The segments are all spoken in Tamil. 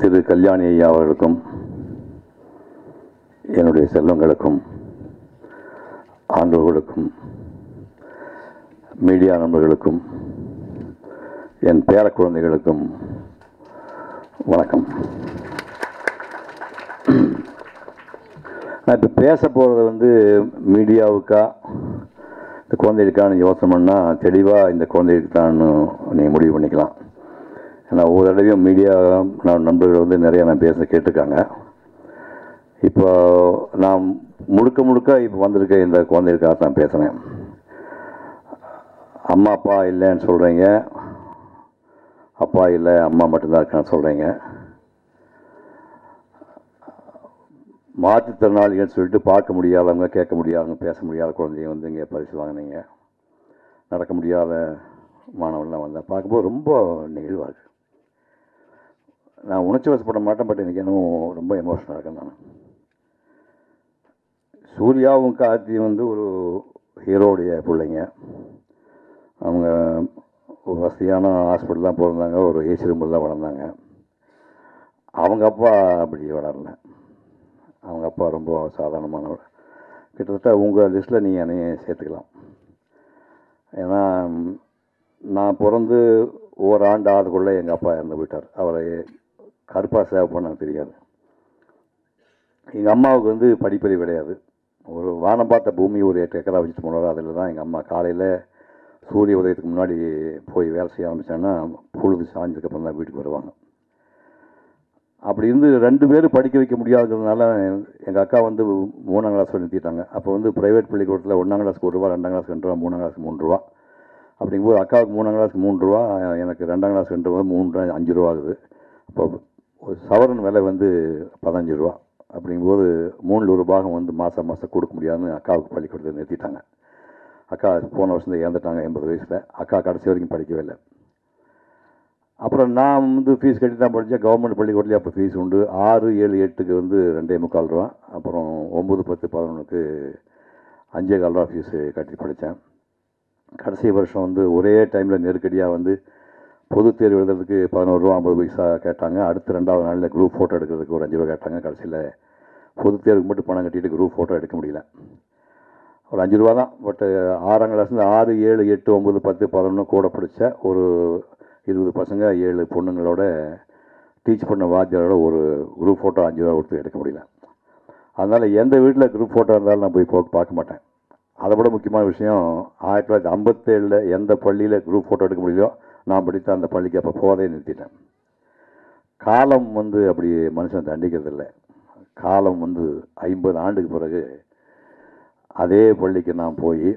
திரு கல்யாணி ஐயா அவர்களுக்கும் என்னுடைய செல்வங்களுக்கும் ஆண்டவர்களுக்கும் மீடியா நண்பர்களுக்கும் என் பேர குழந்தைகளுக்கும் வணக்கம். நான் இப்போ பேச போகிறது வந்து மீடியாவுக்கா இந்த குழந்தைகளுக்கான யோசனை பண்ணால் தெளிவாக இந்த குழந்தைகளுக்கு தான் நீங்கள் முடிவு பண்ணிக்கலாம். ஏன்னா ஒவ்வொரு தடவையும் மீடியா நான் நண்பர்கள் வந்து நிறையா நான் பேச கேட்டிருக்காங்க. இப்போ நான் முழுக்க முழுக்க இப்போ வந்திருக்க இந்த குழந்தைகளுக்காக நான் பேசுகிறேன் அம்மா அப்பா இல்லைன்னு சொல்கிறீங்க அப்பா இல்லை அம்மா மட்டும்தான் இருக்கான்னு சொல்கிறீங்க மாற்றுத்திறனாளிகள்னு சொல்லிட்டு பார்க்க முடியாதவங்க கேட்க முடியாதவங்க பேச முடியாத குழந்தைய வந்து இங்கே பரிசு வாங்கினீங்க. நடக்க முடியாத மாணவன்லாம் வந்தேன் பார்க்கும்போது ரொம்ப நெகிழ்வாக இருக்குது நான் உணர்ச்சி வசப்பட மாட்டேன் பட் எனக்கு இன்னும் ரொம்ப எமோஷனாக இருக்கேன் நான். சூர்யாவும் கார்த்தியும் வந்து ஒரு ஹீரோடைய பிள்ளைங்க. அவங்க ஒரு வசதியான ஹாஸ்பிட்டல் தான் பிறந்தாங்க ஒரு ஏசி ரூமில் தான் வளர்ந்தாங்க. அவங்க அப்பா அப்படி வளரல. அவங்க அப்பா ரொம்ப சாதாரணமானவர். கிட்டத்தட்ட உங்கள் லிஸ்ட்டில் நீங்கள் என்னையும் சேர்த்துக்கலாம். ஏன்னா நான் பிறந்து ஓராண்டு ஆகுதுக்குள்ளே எங்கள் அப்பா இறந்து போயிட்டார். அவரை கருப்பாக சேவை பண்ண தெரியாது. எங்கள் அம்மாவுக்கு வந்து படிப்பறிவு கிடையாது. ஒரு வானம் பார்த்த பூமி ஒரு எட்டு ஏக்கரா வச்சுட்டு போனார். அதில் தான் எங்கள் அம்மா காலையில் சூரிய உதயத்துக்கு முன்னாடி போய் வேலை செய்ய ஆரம்பித்தாங்கன்னா பொழுது சாஞ்சதுக்கப்புறம் தான் வீட்டுக்கு வருவாங்க. அப்படி இருந்து ரெண்டு பேரும் படிக்க வைக்க முடியாதுங்கிறதுனால எங்கள் அக்கா வந்து மூணாம் கிளாஸ் நிறுத்திட்டாங்க. அப்போ வந்து ப்ரைவேட் பள்ளிக்கூடத்தில் ஒன்றாம் கிளாஸ்க்கு ஒரு ரூபா ரெண்டாம் கிளாஸ்க்கு ரெண்டு ரூபா மூணாம் கிளாஸ்க்கு மூணு ரூபா. அப்படிங்கும்போது அக்காவுக்கு மூணாம் கிளாஸ்க்கு மூணு ரூபா எனக்கு ரெண்டாம் கிளாஸ் ரெண்டு ரூபா மூணு ரூபா அஞ்சு ரூபா ஆகுது. அப்போ ஒரு சவரன் விலை வந்து பதினஞ்சு ரூபா. அப்படிங்கும்போது மூணில் ஒரு பாகம் வந்து மாதம் மாதம் கொடுக்க முடியாதுன்னு அக்காவுக்கு பள்ளிக்கூடத்தில் நிறுத்திட்டாங்க. அக்கா போன வருஷம் இறந்துட்டாங்க எண்பது வயசில். அக்கா கடைசி வரைக்கும் படிக்கவே இல்லை. அப்புறம் நான் வந்து ஃபீஸ் கட்டி தான் படித்தேன் கவர்மெண்ட் பள்ளிக்கூடத்துலேயே அப்போ ஃபீஸ் உண்டு. ஆறு ஏழு எட்டுக்கு வந்து ரெண்டே முக்கால் ரூபா. அப்புறம் ஒம்பது பத்து பதினொன்றுக்கு அஞ்சே கால் ரூபா ஃபீஸு கட்டி படித்தேன் கடைசி வருஷம் வந்து ஒரே டைமில் நெருக்கடியாக வந்து பொது தேர்வு எழுதுறதுக்கு பதினோரு ரூபா ஐம்பது பைசா கேட்டாங்க. அடுத்த ரெண்டாவது நாளில் குரூப் ஃபோட்டோ எடுக்கிறதுக்கு ஒரு அஞ்சு ரூபா கேட்டாங்க கடைசியில். பொது தேர்வுக்கு மட்டும் பணம் கட்டிட்டு குரூப் ஃபோட்டோ எடுக்க முடியல. ஒரு அஞ்சு ரூபா தான். பட்டு ஆறாம் கிளாஸ்லேருந்து ஆறு ஏழு எட்டு ஒம்பது பத்து பதினொன்று கூட பிடிச்ச ஒரு இருபது பசங்க ஏழு பொண்ணுங்களோட டீச் பண்ண வாத்தியாரோட ஒரு குரூப் ஃபோட்டோ அஞ்சு ரூபா கொடுத்து எடுக்க முடியல. அதனால் எந்த வீட்டில் குரூப் ஃபோட்டோ இருந்தாலும் நான் போய் போ பார்க்க மாட்டேன். அதை விட முக்கியமான விஷயம் ஆயிரத்தி தொள்ளாயிரத்தி ஐம்பத்தேழில் எந்த பள்ளியில் குரூப் ஃபோட்டோ எடுக்க முடியலையோ நான் படித்த அந்த பள்ளிக்கு அப்போ போதே நிறுத்திட்டேன். காலம் வந்து அப்படி மனுஷன் தண்டிக்கிறது இல்லை காலம் வந்து ஐம்பது ஆண்டுக்கு பிறகு அதே பள்ளிக்கு நான் போய்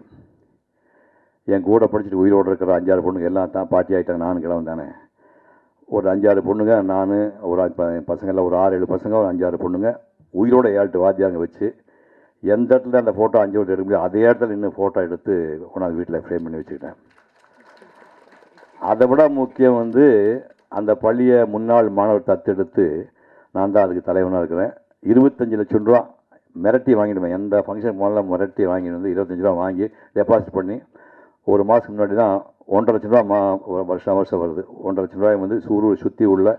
என் கூட படிச்சுட்டு உயிரோடு இருக்கிற அஞ்சாறு பொண்ணுங்க எல்லாம் தான் பாட்டி ஆகிட்டாங்க நானும் கிழவன் தானே. ஒரு அஞ்சாறு பொண்ணுங்க நான் ஒரு ப- ஒரு ஆறு ஏழு பசங்க ஒரு அஞ்சாறு பொண்ணுங்க உயிரோட ஏழு வாத்தியாங்க வச்சு எந்த இடத்துல அந்த ஃபோட்டோ அஞ்சு விட்டு எடுக்க முடியும் அதே இடத்துல இன்னும் ஃபோட்டோ எடுத்து கொண்டாந்து வீட்டில் ஃப்ரேம் பண்ணி வச்சுக்கிட்டேன். அதை விட முக்கியம் வந்து அந்த பள்ளியை முன்னாள் மாணவர் தத்தெடுத்து நான் தான் அதுக்கு தலைவனாக இருக்கிறேன். இருபத்தஞ்சு லட்சம் ரூபா மிரட்டி வாங்கிடுவேன். எந்த ஃபங்க்ஷன் போனாலும் மிரட்டி வாங்கிட்டு வந்து இருபத்தஞ்சி ரூபா வாங்கி டெபாசிட் பண்ணி ஒரு மாதத்துக்கு முன்னாடி தான் ஒன்றரை லட்சம் ரூபா மா வருஷம் வருஷம் வருது. ஒன்றரை லட்சம் ரூபாய் வந்து சூரூர் சுற்றி உள்ள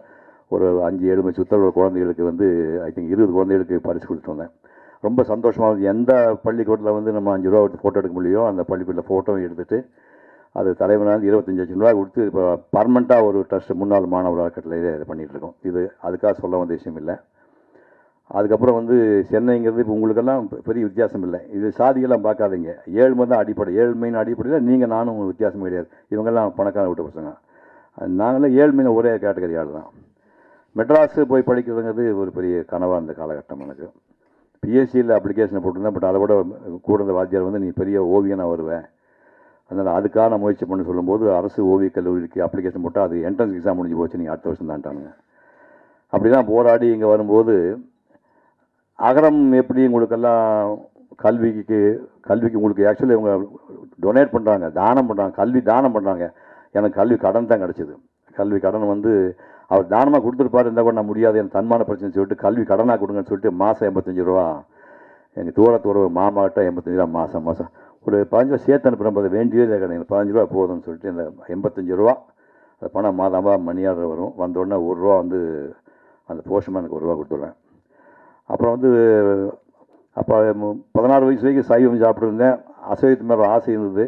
ஒரு அஞ்சு ஏழு மணி சுத்தல் உள்ள குழந்தைகளுக்கு வந்து ஐ திங்க் இருபது குழந்தைகளுக்கு பரிசு கொடுத்துட்டு வந்தேன். ரொம்ப சந்தோஷமாக இருந்துச்சு எந்த பள்ளிக்கூடத்தில் வந்து நம்ம அஞ்சு ரூபா எடுத்து ஃபோட்டோ எடுக்க முடியலையோ அந்த பள்ளிக்கூடத்தில் ஃபோட்டோவும் எடுத்துகிட்டு அது தலைவனால் இருபத்தஞ்சி லட்சம் ரூபாய் கொடுத்து இப்போ பர்மனெண்ட்டாக ஒரு ட்ரஸ்ட் முன்னாள் மாணவர் அறக்கட்டளையிலே இதை பண்ணிகிட்ருக்கோம். இது அதுக்காக சொல்ல வந்த விஷயம் இல்லை. அதுக்கப்புறம் வந்து சென்னைங்கிறது இப்போ உங்களுக்கெல்லாம் பெரிய வித்தியாசம் இல்லை. இது சாதியெல்லாம் பார்க்காதீங்க. ஏழ்மை தான் அடிப்படை ஏழ்மையின் அடிப்படையில் நீங்கள் நானும் வித்தியாசம் கிடையாது. இவங்கெல்லாம் பணக்கார விட்டு பசங்க. நாங்களும் ஏழ்மையில் ஒரே கேட்டகரி ஆள் தான். மெட்ராஸு போய் படிக்கிறதுங்கிறது ஒரு பெரிய கனவாக இருந்த காலகட்டம் எனக்கு. பிஎஸ்சியில் அப்ளிகேஷனை போட்டிருந்தேன் பட் அதை விட கூட இருந்த வாத்தியார் வந்து நீ பெரிய ஓவியனாக வருவேன் அதனால் அதுக்கான முயற்சி பண்ண சொல்லும்போது அரசு ஓவியக் கல்லூரிக்கு அப்ளிகேஷன் போட்டால் அது என்ட்ரன்ஸ் எக்ஸாம் முடிஞ்சு போச்சு நீங்கள் அடுத்த வருஷம் தான்ட்டானுங்க. அப்படி தான் போராடி இங்கே வரும்போது அகரம் எப்படி உங்களுக்கெல்லாம் கல்விக்கு கல்விக்கு உங்களுக்கு ஆக்சுவலி இவங்க டொனேட் பண்ணுறாங்க தானம் பண்ணுறாங்க கல்வி தானம் பண்ணுறாங்க எனக்கு கல்வி கடன் தான் கிடச்சிது. கல்வி கடன் வந்து அவர் தானமாக கொடுத்துருப்பாரு இருந்தால் கூட நான் முடியாது எனக்கு தன்மான பிரச்சனை சொல்லிட்டு கல்வி கடனாக கொடுங்கன்னு சொல்லிட்டு மாதம் எண்பத்தஞ்சு ரூபா. எங்கள் தூரத்தூர மாமாட்ட எண்பத்தஞ்சு ரூபா மாதம் மாதம் ஒரு பதினஞ்சு ரூபா சேர்த்து அனுப்புகிறோம் போது வேண்டியதே கிடையாது. பதினஞ்சு ரூபா போதும்னு சொல்லிட்டு இந்த எண்பத்தஞ்சு ரூபா அந்த பணம் மாதமாக மணி ஆர்டர் வரும். வந்தோடனே ஒரு ரூபா வந்து அந்த போஸ்ட்மேனுக்கு ஒரு ரூபா கொடுத்துட்றேன். அப்புறம் வந்து அப்போ பதினாறு வயசு வரைக்கும் சைவம் சாப்பிட்ருந்தேன் அசைவத்து மேலே ஆசை இருந்தது.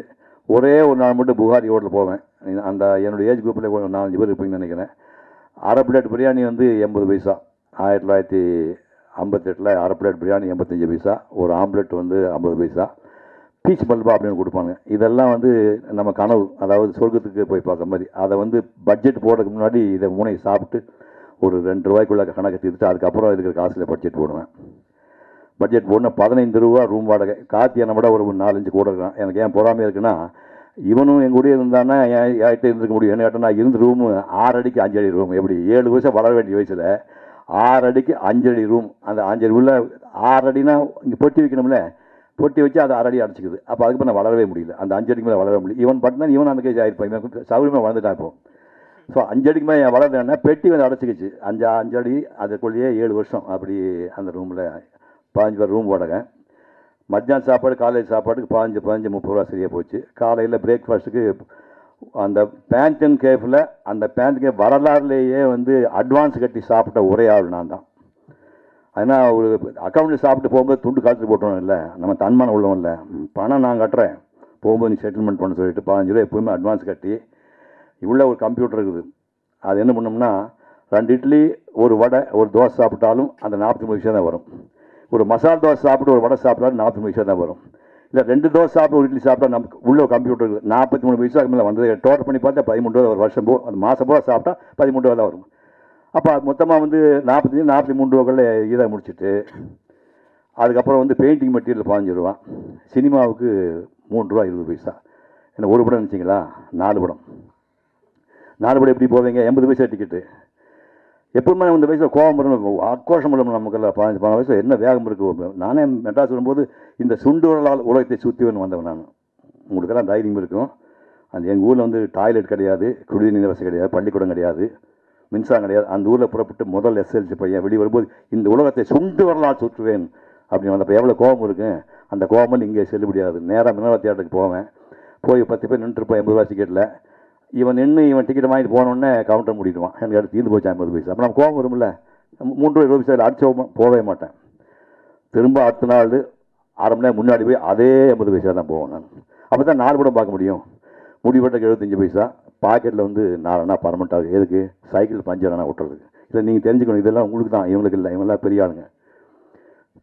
ஒரே ஒரு நாள் மட்டும் புகாரி ஹோட்டல் போவேன். அந்த என்னுடைய ஏஜ் குரூப்பில் ஒரு நாலஞ்சு பேர் இருப்பீங்கன்னு நினைக்கிறேன். அரை பிளேட் பிரியாணி வந்து எண்பது பைசா. ஆயிரத்தி தொள்ளாயிரத்தி ஐம்பத்தெட்டில் அரை பிளேட் பிரியாணி எண்பத்தஞ்சு பைசா. ஒரு ஆம்லெட் வந்து ஐம்பது பைசா. பீச் பல்பா அப்படின்னு கொடுப்பாங்க. இதெல்லாம் வந்து நம்ம கனவு. அதாவது சொர்க்கத்துக்கு போய் பார்க்குற மாதிரி. அதை வந்து பட்ஜெட் போடுறதுக்கு முன்னாடி இதை மூணையை சாப்பிட்டு ஒரு ரெண்டு ரூபாய்க்குள்ள கணக்கு தீர்த்துட்டு அதுக்கப்புறம் இருக்கிற காசில் பட்ஜெட் போடுவேன். பட்ஜெட் போடணும் பதினைந்து ரூபா ரூம் வாடகை. காத்தி என்னை விட ஒரு நாலஞ்சு கூட இருக்கான். எனக்கு ஏன் பொறாமையாக இருக்குன்னா இவனும் என் கூட இருந்தானா என் என்கிட்ட இருந்துக்க முடியும். என்ன கேட்டால் நான் இருந்து ரூமு ஆறு அடிக்கு அஞ்சு அடி ரூம் எப்படி? ஏழு வருஷம் வளர வேண்டிய வயசில் ஆறு அடிக்கு அஞ்சடி ரூம் அந்த அஞ்சடி உள்ள ஆறு அடினா இங்கே பொட்டி வைக்கணும்ல? பொட்டி வச்சு அது அரடி அடி அடைச்சிக்குது. அப்போ அதுக்கு நான் வளரவே முடியல. அந்த அஞ்சு அடிக்கு மேலே வளர முடியல. இவன் பட்டினா இவன் அந்த கேஸ் ஆயிருப்பான் இவன் சௌரியமாக வளர்ந்துட்டான் இப்போ. ஸோ அஞ்சு அடிக்கு மேலே வளர்ந்தேன்னா பெட்டி வந்து அடைச்சிக்கிச்சு. அஞ்சு அஞ்சு அடி அதுக்குள்ளேயே ஏழு வருஷம் அப்படி அந்த ரூமில் பதினஞ்சு பேர் ரூம் வாடகை மத்தியானம் சாப்பாடு காலேஜ் சாப்பாடுக்கு பதினஞ்சு பதினஞ்சு முப்பது ரூபா சரியாக போச்சு. காலையில் பிரேக்ஃபாஸ்ட்டுக்கு அந்த பேண்டன் கேஃபில் அந்த பேண்ட் கேஃப் வரலாறுலேயே வந்து அட்வான்ஸ் கட்டி சாப்பிட்ட ஒரே ஆள் நான் தான். அதனால் ஒரு அக்கௌண்ட்டில் சாப்பிட்டு போகும்போது துண்டு காய்ச்சல் போட்டோம் இல்லை. நம்ம தன்மானம் உள்ளவன் இல்லை. பணம் நான் கட்டுறேன். போகும்போது நீ செட்டில்மெண்ட் பண்ண சொல்லிட்டு பதினஞ்சு ரூபா எப்போவுமே அட்வான்ஸ் கட்டி இவ்வளோ ஒரு கம்ப்யூட்டர் இருக்குது. அது என்ன பண்ணோம்னா ரெண்டு இட்லி ஒரு வடை ஒரு தோசை சாப்பிட்டாலும் அந்த நாற்பத்தி மூணு விஷயம் தான் வரும். ஒரு மசாலா தோசை சாப்பிட்டு ஒரு வடை சாப்பிட்டாலும் நாற்பத்தி மூணு விஷயம் தான் வரும். இல்லை ரெண்டு தோசை சாப்பிட்டு ஒரு இட்லி சாப்பிட்டா நமக்கு உள்ள ஒரு கம்ப்யூட்டர் இருக்குது. நாற்பத்தி மூணு வயசாக மேலே வந்தது டோட்டல் பண்ணி பார்த்தா பதிமூணு ரூபா ஒரு வருஷம் போ அந்த மாதம் பூரா சாப்பிட்டா பதிமூணு ரூபா தான் வரும். அப்போ மொத்தமாக வந்து நாற்பத்தஞ்சு நாற்பத்தி மூணு ரூபாக்குள்ள இதை முடிச்சுட்டு அதுக்கப்புறம் வந்து பெயிண்டிங் மெட்டீரியல் பதினஞ்சு ரூபா. சினிமாவுக்கு மூணு ரூபா இருபது பைசா. என்ன ஒரு படம் நினச்சிங்களா? நாலு படம். நாலு படம் எப்படி போவீங்க? எண்பது பைசா டிக்கெட்டு எப்பவுமே இந்த வயசில் கோபம் வரும்? ஆக்ரோஷம் வரணும் நமக்கெல்லாம். பதினஞ்சு பதினாறு வயசு என்ன வேகம் இருக்கு? நானே மெட்ராஸ் வரும்போது இந்த சுண்டு உலகத்தை சுற்றிவன் வந்தவன் நான். உங்களுக்கெல்லாம் தைரியம் இருக்கும். அந்த எங்கள் ஊரில் வந்து டாய்லெட் கிடையாது குடிநீர் வசதி கிடையாது பள்ளிக்கூடம் கிடையாது. மின்சாரம் கிடையாது. அந்த ஊரில் புறப்பட்டு முதல் எஸ்எல்சி பையன் வெளியே வரும்போது இந்த உலகத்தை சுண்டு வரலாறு சுற்றுவேன். அப்படின்னு வந்தப்போ எவ்வளோ கோபம் இருக்கு? அந்த கோபம் இங்கே செல்லுபடியாது நேராக மினவா தேட்டருக்கு போவேன். போய் பத்து பேர் நின்றுருப்போம் எண்பது ரூபா டிக்கெட்டில் இவன் நின்று இவன் டிக்கெட் வாங்கிட்டு போனோடனே கவுண்டர் மூடிடுவான். எனக்கு அடுத்து தீர்ந்து போச்சு ஐம்பது பைசா. அப்போ நம்ம கோபம் வரும்ல? மூன்று இருபது பைசா அடிச்சு போகவே மாட்டேன். திரும்ப அடுத்த நாள் அரை மணி நேரம் முன்னாடி போய் அதே எண்பது பைசா தான் போவேன் நான். அப்போ தான் நாலு படம் பார்க்க முடியும். முடிவட்டக்கு எழுபத்தஞ்சு பைசா. பாக்கெட்டில் வந்து நாலனா பரமெண்ட்டாக எதுக்கு? சைக்கிள் பஞ்சர் ஆனால் விட்டுறதுக்கு இல்லை நீங்கள் தெரிஞ்சுக்கணும். இதெல்லாம் உங்களுக்கு தான். இவங்களுக்கு இல்லை. இவங்கெல்லாம் பெரிய ஆளுங்க.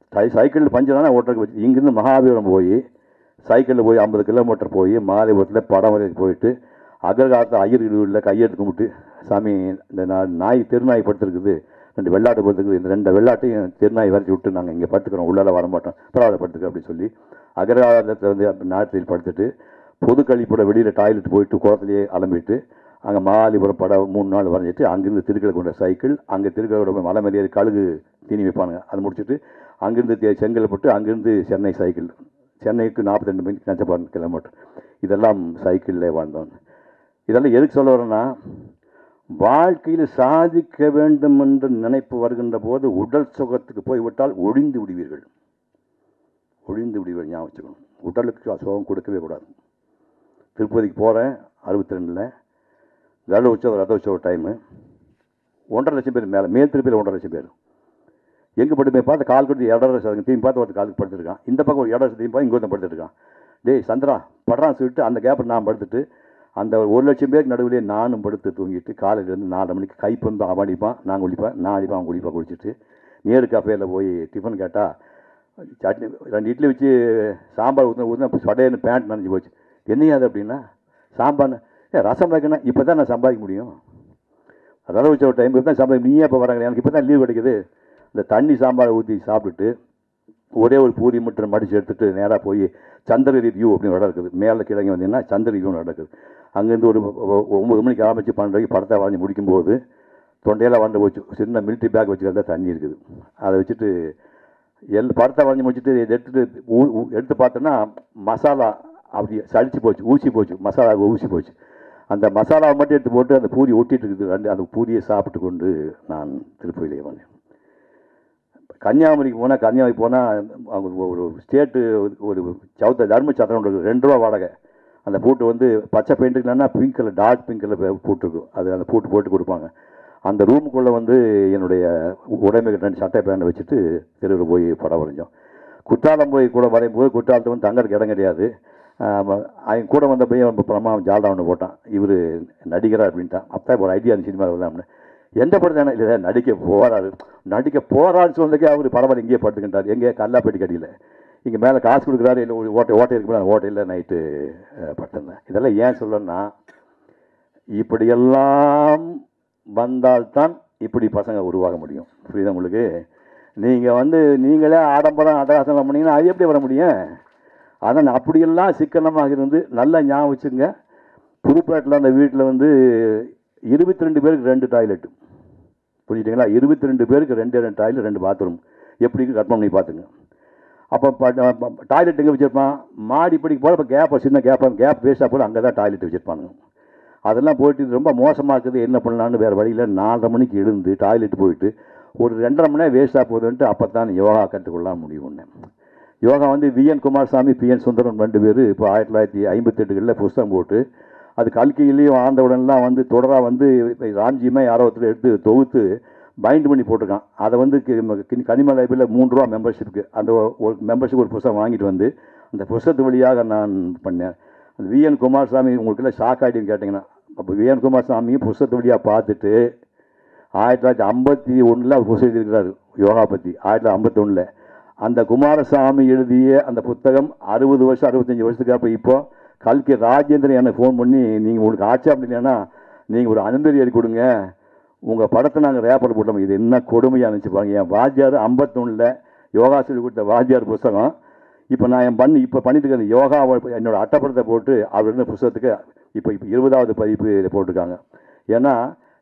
சை சைக்கிள் பஞ்சர் ஆனால் ஓட்டுறதுக்கு வச்சு இங்கேருந்து மகாபீரம் போய் சைக்கிளில் போய் ஐம்பது கிலோமீட்டர் போய் மாலைபுரத்தில் படம் வரைக்கும் போயிட்டு அகர்காலத்தில் ஐயர் வீட்டில் கையெடுத்து கும்பிட்டு சாமி இந்த நா- நாய் திருநாய் படுத்துருக்குது. ரெண்டு வெள்ளாட்டு படுத்துருக்குது. இந்த ரெண்டு வெள்ளாட்டையும் திருநாய் வரைச்சி விட்டு நாங்கள் இங்கே படுத்துக்கிறோம். உள்ளால் வர மாட்டோம் பரவாயில்ல அப்படின்னு சொல்லி அகர்காலத்தில் வந்து நாட்டில் படுத்துட்டு பொது கழிப்போட வெளியில் டாய்லெட் போயிட்டு குளத்துலேயே அலம்பிட்டு அங்கே மாலிபுரம் படம் மூணு நாள் வரைஞ்சிட்டு அங்கேருந்து திருக்கலை கொண்ட சைக்கிள் அங்கே திருக்கலோட மலை மேலே கழுகு தீனி வைப்பானுங்க. அதை முடிச்சுட்டு அங்கேருந்து தே- செங்கல்பட்டு அங்கேருந்து சென்னை சைக்கிள். சென்னைக்கு நாற்பத்தி ரெண்டு மணிக்கு நச்சப்பாடு கிலோமீட்டர் இதெல்லாம் சைக்கிளில் வாழ்ந்தோம் இதெல்லாம் எதுக்கு சொல்ல வரேன்னா வாழ்க்கையில் சாதிக்க வேண்டும் என்ற நினைப்பு வருகின்ற போது உடல் சுகத்துக்கு போய்விட்டால் ஒழிந்து விடுவீர்கள். ஒழிந்து விடுவீர்கள் ஞாபகம் வச்சுக்கணும். உடலுக்கு சுகம் கொடுக்கவே கூடாது. திருப்பதிக்கு போகிறேன் அறுபத்தி ரெண்டில் கருட உற்சவம் ரத உற்சவம் டைமு ஒன்றரை லட்சம் பேர் மேலே மேல் திருப்பியில் ஒன்றரை லட்சம் பேர். எங்கே படுத்து போய் பார்த்து கால் கட்டி இடர தீம் பார்த்து ஒருத்தர் காலுக்கு படுத்துருக்கான். இந்த பக்கம் ஒரு இடம் திரும்பி பார்த்து இங்கே ஒருத்தன் படுத்துருக்கான். டேய் சந்திரா படுறான்னு சொல்லிட்டு அந்த கேப்பில் நான் படுத்துட்டு அந்த ஒரு லட்சம் பேருக்கு நடுவிலே நானும் படுத்து தூங்கிட்டு காலையிலேருந்து நாலரை மணிக்கு கைப்பந்து அவன் அடிப்பான் நான் குளிப்பேன் நான் அடிப்பான் அவன் குளிப்பான் குளிச்சுட்டு நேரு கஃபேயில் போய் டிஃபன் கேட்டால் சட்னி ரெண்டு இட்லி வச்சு சாம்பார் ஊற்றின ஊற்றின சடையன்னு பேண்ட் நனைஞ்சு போச்சு. என்னையாது அப்படின்னா? சாம்பார்னு ஏ ரசம் வைக்கணும் இப்போ தான் நான் சம்பாதிக்க முடியும். அதாவது வச்ச ஒரு டைமுக்கு தான் சம்பாதி நீயே இப்போ வராங்க எனக்கு இப்போ தான் லீவ் கிடைக்குது. இந்த தண்ணி சாம்பார் ஊற்றி சாப்பிட்டுட்டு ஒரே ஒரு பூரி மட்டும் மடித்து எடுத்துகிட்டு நேராக போய் சந்திரகிரி வியூ அப்படின்னு இடம் இருக்குது. மேலே கிழங்கி வந்தீங்கன்னா சந்திரகிரி வியூ நடக்குது அங்கேருந்து ஒரு ஒம்பது மணிக்கு ஆரம்பித்து பன்னெண்டு வரைக்கும் படத்தை வரைஞ்சி முடிக்கும்போது தொண்டையெல்லாம் வந்து போச்சு. சின்ன மிலிட்ரி பேக் வச்சுக்கிறதா தண்ணி இருக்குது. அதை வச்சுட்டு எல் படத்தை வரைஞ்சி முடிச்சுட்டு எடுத்துட்டு எடுத்து பார்த்தோன்னா மசாலா அப்படி சளிச்சு போச்சு ஊசி போச்சு மசாலா ஊசி போச்சு. அந்த மசாலாவை மட்டும் எடுத்து போட்டு அந்த பூரி ஒட்டிகிட்டு இருக்குது அந்த பூரியை சாப்பிட்டு கொண்டு நான் திருப்பதியிலே வந்தேன். கன்னியாகுமரிக்கு போனால் கன்னியாகுமரி போனால் அவங்க ஒரு ஸ்டேட்டு ஒரு சவுத்த தர்ம சத்திரம் ஒன்று ரெண்டு ரூபா வாடகை. அந்த பூட்டு வந்து பச்சை பெயிண்ட் இல்லைன்னா pink colour dark pink colour பூட்டு இருக்கும். அது அந்த பூட்டு போட்டு கொடுப்பாங்க. அந்த ரூமுக்குள்ளே வந்து என்னுடைய உடைமை ரெண்டு சட்டை பேண்டை வச்சுட்டு தெருவில் போய் படம் வரைஞ்சோம். குற்றாலம் போய் கூட வரையும் போது குற்றாலத்தை வந்து தங்கறதுக்கு இடம் கிடையாது. ஆமா, அவன் கூட வந்த பையன் ஒரு பிரமா ஜால்டா ஒன்று போட்டான். இவர் நடிகரா அப்படின்ட்டான். அப்போ ஒரு ஐடியா அந்த சினிமா வரலாம்னு எந்த படம் தானே இல்லை நடிக்க போகிறாரு நடிக்க போகிறாருன்னு சொன்னதுக்கே அவர் பரவாயில்ல இங்கேயே படுத்துக்கிட்டார். எங்கே? கல்லாப்பேட்டி கடியில். இங்கே மேலே காசு கொடுக்குறாரு இல்லை ஒரு ஓட்டை ஓட்டை இருக்கு ஓட்டையில் நைட்டு படுத்துருந்தேன். இதெல்லாம் ஏன் சொல்லணும்னா இப்படியெல்லாம் வந்தால்தான் இப்படி பசங்க உருவாக முடியும். புரியுதா உங்களுக்கு? நீங்கள் வந்து நீங்களே ஆடம்பரம் அட்டகாசம் பண்ணிங்கன்னா அது எப்படி வர முடியும்? அதான் அப்படியெல்லாம் சிக்கனமாக இருந்து நல்லா ஞாபகம் வச்சுங்க புதுப்பேட்டில் அந்த வீட்டில் வந்து இருபத்தி ரெண்டு பேருக்கு ரெண்டு டாய்லெட்டு புரிஞ்சுட்டிங்களா? இருபத்தி ரெண்டு பேருக்கு ரெண்டு ரெண்டு டாய்லெட் ரெண்டு பாத்ரூம் எப்படி கற்பனை பண்ணி பார்த்துங்க அப்போ டாய்லெட் எங்கே வச்சுருப்பான்? மாடி படிக்க போல் இப்போ கேப் சின்ன கேப் கேப் வேஸ்ட்டாக போல் அங்கே தான் டாய்லெட் வச்சுருப்பானுங்க. அதெல்லாம் போயிட்டு ரொம்ப மோசமாக இருக்குது. என்ன பண்ணலான்னு வேறு வழியில் நாலரை மணிக்கு எழுந்து டாய்லெட் போயிட்டு ஒரு ரெண்டரை மணி நேரம் வேஸ்ட்டாக போகுதுன்ட்டு அப்போ தான் யோகா கற்றுக்கொள்ள முடியும் ஒன்று யோகா வந்து விஎன் குமாரசாமி பிஎன் சுந்தரன் ரெண்டு பேர் இப்போ ஆயிரத்தி தொள்ளாயிரத்தி ஐம்பத்தெட்டுகளில் புஸ்தகம் போட்டு அது கல்கியிலையும் ஆண்டவுடன்லாம் வந்து தொடராக வந்து ராஞ்சியுமே ராம்ஜியுமே யாரோ ஒருத்தர் எடுத்து தொகுத்து பைண்ட் பண்ணி போட்டிருக்கான். அதை வந்து கி- கனிம லைப்ரரியில் மூணு ரூபா மெம்பர்ஷிப்புக்கு அந்த ஒரு மெம்பர்ஷிப் ஒரு புஸ்தகம் வாங்கிட்டு வந்து அந்த புஸ்தகத்து வழியாக நான் பண்ணேன். அந்த விஎன் குமாரசாமி உங்களுக்குலாம் ஷாக் ஆகிட்டேன்னு கேட்டிங்கன்னா அப்போ விஎன் குமாரசாமியும் புஸ்தகத்து வழியாக பார்த்துட்டு ஆயிரத்தி தொள்ளாயிரத்தி ஐம்பத்தி ஒன்றில் அவர் புஸ்தகம் எழுதியிருக்கிறாரு யோகா பற்றி ஆயிரத்தி தொள்ளாயிரத்தி ஐம்பத்தொன்னில் அந்த குமாரசாமி எழுதிய அந்த புத்தகம் அறுபது வருஷம் அறுபத்தஞ்சி வருஷத்துக்கு அப்போ இப்போ கல்கி ராஜேந்திரன் எனக்கு ஃபோன் பண்ணி நீங்கள் உங்களுக்கு ஆட்சேபம் இல்லைன்னா நீங்கள் ஒரு அனுமதி எழுதி கொடுங்க. உங்கள் படத்தை நாங்கள் ரேப்பர் போட்டோம். இது என்ன கொடுமையாக இருந்துச்சு பாருங்க. என் வாத்தியார் ஐம்பத்தொன்னில் யோகா சொல்லி கொடுத்த வாத்தியார் புஸ்தகம். இப்போ நான் என் பண்ணி இப்போ பண்ணிட்டு இருக்கிற யோகா என்னோடய அட்டப்படத்தை போட்டு அவர் இருந்த புஸ்தகத்துக்கு இப்போ இப்போ இருபதாவது பதிப்பு போட்டிருக்காங்க. ஏன்னா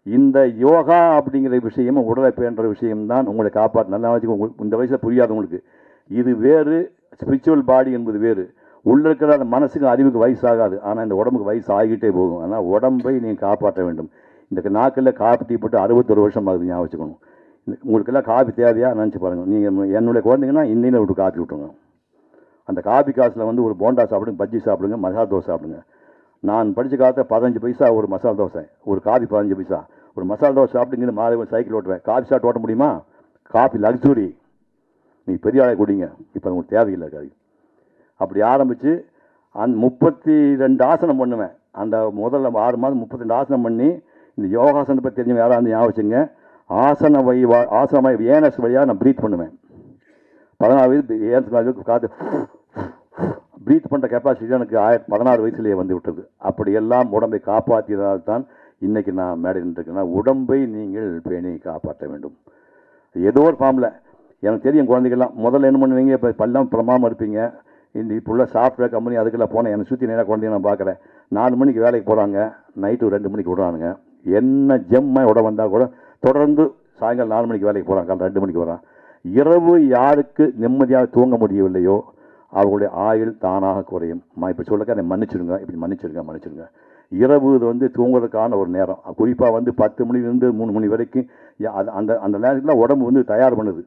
இந்த யோகா அப்படிங்கிற விஷயமும் உடலை பேன்ற விஷயம்தான் உங்களை காப்பாற்று நல்லா வச்சுக்கோ உங்களுக்கு இந்த வயசில் புரியாது உங்களுக்கு. இது வேறு ஸ்பிரிச்சுவல் பாடி என்பது வேறு. உள்ள இருக்கிற அந்த மனசுக்கு அறிவுக்கு வயசாகாது. ஆனால் இந்த உடம்புக்கு வயசு ஆகிக்கிட்டே போகும். ஆனால் உடம்பை நீங்கள் காப்பாற்ற வேண்டும். இந்த நாக்கில் காப்பி போட்டு அறுபத்தொரு வருஷம் ஆகுது ஞாபகம் வச்சுக்கணும். இந்த- உங்களுக்கெல்லாம் காப்பி தேவையாக நினச்சி பாருங்கள் நீங்கள் என்னுடைய குழந்தைங்கன்னா இன்னையில் விட்டு காப்பி விட்டுருங்க. அந்த காபி காசில் வந்து ஒரு போண்டா சாப்பிடுங்க பஜ்ஜி சாப்பிடுங்க மசாலா தோசை சாப்பிடுங்க. நான் படித்த காலத்தில் பதினஞ்சு பைசா ஒரு மசாலா தோசை ஒரு காஃபி பதினஞ்சு பைசா. ஒரு மசாலா தோசை சாப்பிட்டுங்கிற மாலை ஒரு சைக்கிள் ஓட்டுவேன். காஃபி சாப்பிட்டு ஓட்ட முடியுமா? காஃபி லக்ஸுரி நீ பெரிய ஆளை குடிங்க. இப்போ உங்களுக்கு தேவையில்லை காபி அப்படி ஆரம்பித்து அந் முப்பத்தி ரெண்டு ஆசனம் பண்ணுவேன். அந்த முதல்ல ஆறு மாதம் முப்பத்தி ரெண்டு ஆசனம் பண்ணி இந்த யோகாசனம் பற்றி தெரிஞ்சவங்க யாராவது ஞாபகம் ஆசன வை ஆசன ஏனஸ் வழியாக நான் ப்ரீத் பண்ணுவேன். பதினாலு வயது ஏனஸ் காற்று ப்ரீத் பண்ணுற கெப்பாசிட்டி எனக்கு ஆயிரத்தி பதினாறு வயசுலேயே வந்து விட்டது. அப்படியெல்லாம் உடம்பை காப்பாற்றினால்தான் இன்றைக்கி நான் மேடை நின்றுருக்கேன்னா உடம்பை நீங்கள் பேணி காப்பாற்ற வேண்டும். ஏதோ ஒரு ஃபார்மில் எனக்கு தெரியும் குழந்தைகள்லாம் முதல்ல என்ன பண்ணுவீங்க? இப்போ பல்லாம் பிரமாமல் இருப்பீங்க. இந்த இப்போ சாஃப்ட்வேர் கம்பெனி அதுக்கெல்லாம் போனேன் என்னை சுற்றி நிறையா குழந்தைங்க நான் பார்க்குறேன். நாலு மணிக்கு வேலைக்கு போகிறாங்க நைட்டு ரெண்டு மணிக்கு விடுறானுங்க. என்ன ஜெம்மாக உட வந்தால் கூட தொடர்ந்து சாயங்காலம் நாலு மணிக்கு வேலைக்கு போகிறாங்க காலை ரெண்டு மணிக்கு வரான். இரவு யாருக்கு நிம்மதியாக தூங்க முடியவில்லையோ அவர்களுடைய ஆயுள் தானாக குறையும். அம்மா இப்போ சொல்லக்க என்னை மன்னிச்சிடுங்க இப்படி மன்னிச்சிடுங்க மன்னிச்சிருங்க இரவு இது வந்து தூங்குறதுக்கான ஒரு நேரம். குறிப்பாக வந்து பத்து மணிலேருந்து மூணு மணி வரைக்கும் அது- அந்த அந்த நேரத்தில் உடம்பு வந்து தயார் பண்ணுது.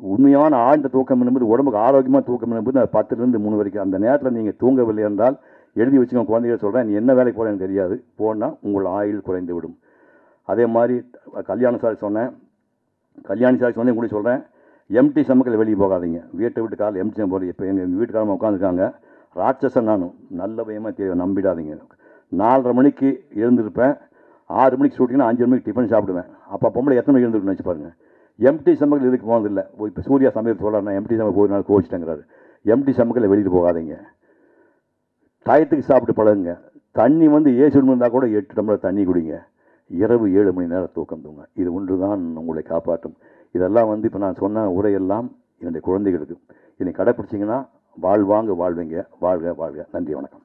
உண்மையான ஆழ்ந்த தூக்கம் என்பது உடம்புக்கு ஆரோக்கியமாக தூக்கம் என்பது அந்த பத்துலேருந்து மூணு வரைக்கும். அந்த நேரத்தில் நீங்கள் தூங்கவில்லை என்றால் எழுதி வச்சுக்கோங்க குழந்தைகள் சொல்கிறேன் நீ என்ன வேலைக்கு போகிறேன்னு தெரியாது. போனால் உங்கள் ஆயுள் குறைந்து விடும் அதே மாதிரி கல்யாண சாரி சொன்னேன். கல்யாணி சாரி சொன்னேன் கூட சொல்கிறேன் எம்டி சமக்கில் வெளியே போகாதீங்க. வீட்டை விட்டு காலையில் எம்டி போகிறீங்க இப்போ எங்கள் வீட்டுக்காரமாக உட்காந்துருக்காங்க ராட்சசன் நானும். நல்ல பயமாக தெரியும் நம்பிடாதீங்க. நாலரை மணிக்கு எழுந்திருப்பேன். ஆறு மணிக்கு ஷூட்டிங்னா அஞ்சு மணிக்கு டிஃபன் சாப்பிடுவேன். அப்போ பொம்பளை எத்தனை மணிக்கு எழுந்திருக்கணும் வச்சு பாருங்கள் எம்டி சமக்கில் இதுக்கு போனதில்லை இப்போ சூர்யா சமையல் சொல்கிறார் எம்டி சமக்கு போய் நாள் கோச்சிட்டேங்கிறாரு எம்டி சமக்கில் வெளியில் போகாதீங்க. டயத்துக்கு சாப்பிட்டு பழகுங்க. தண்ணி வந்து ஏசி இருந்தால் கூட எட்டு டம்ளர் தண்ணி குடிங்க. இரவு ஏழு மணி நேரம் தூக்கம் தூங்க. இது ஒன்று தான் உங்களை காப்பாற்றும். இதெல்லாம் வந்து இப்போ நான் சொன்ன உரையெல்லாம் என்னுடைய குழந்தைகளுக்கு. இதை கடைப்பிடிச்சிங்கன்னா வாழ்வாங்க வாழ்வீங்க. வாழ்க வாழ்க. நன்றி வணக்கம்.